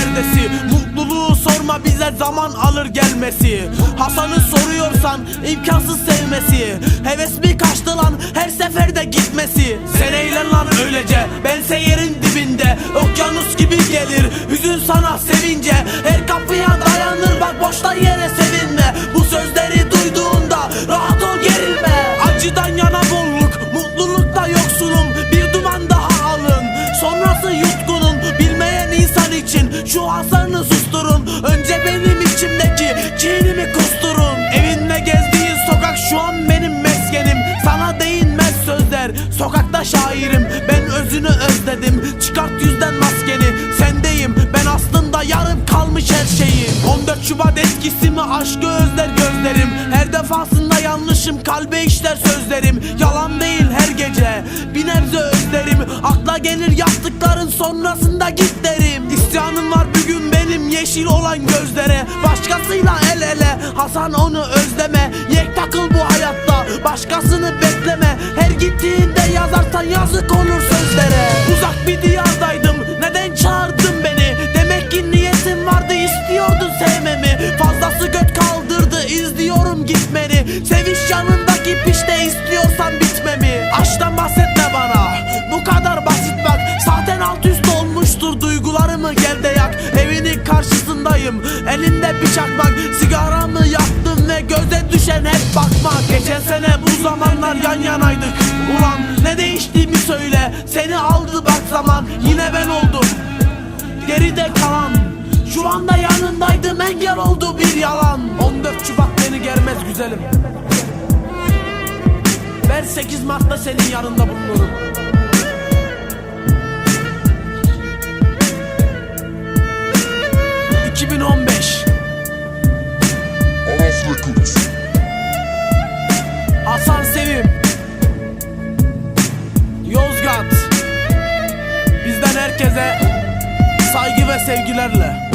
perdesi. Mutluluğu sorma bize zaman alır gelmesi. Hasan'ı soruyorsan imkansız sevmesi. Heves mi kaçtı lan her seferde gitmesi. Sen eğlen lan öylece bense yerin dibinde. Okyanus gibi gelir hüzün sana sevince. Her Hasan'ı susturun. Önce benim içimdeki kinimi kusturun. Evinle gezdiğin sokak şu an benim meskenim. Sana değinmez sözler sokakta şairim. Ben özünü özledim. Çıkart yüzden maskeni. Sendeyim. Ben aslında yarım kalmış her şeyim. 14 Şubat etkisi mi aşkı özler gözlerim. Her defasında yanlışım kalbe işler sözlerim. Yalan değil her gece. Bir nebze özlerim. Akla gelir yaptıkların sonrasında git derim yeşil olan gözlere Başkasıyla el ele. Hasan onu özleme Yek takıl bu hayatta. Başkasını bekleme Her gittiğinde yazarsan yazık olur sözlere. Uzak bir diyardaydım Neden çağırdın beni? Demek ki niyetin vardı istiyordun sevmemi karşısındayım. Elinde bir çakmak Sigaramı yaktım ve göze düşen hep bakmak. Geçen sene bu zamanlar yan yanaydık. Ulan ne değiştiğimi söyle Seni aldı bak zaman. Yine ben oldum Geride kalan. Şu anda yanındaydım engel oldu bir yalan. 14 Şubat beni germez güzelim. Ben 8 Mart'ta senin yanında bulunurum ...2015 Off Records. Hasan Sevim. Yozgat. Bizden herkese saygı ve sevgilerle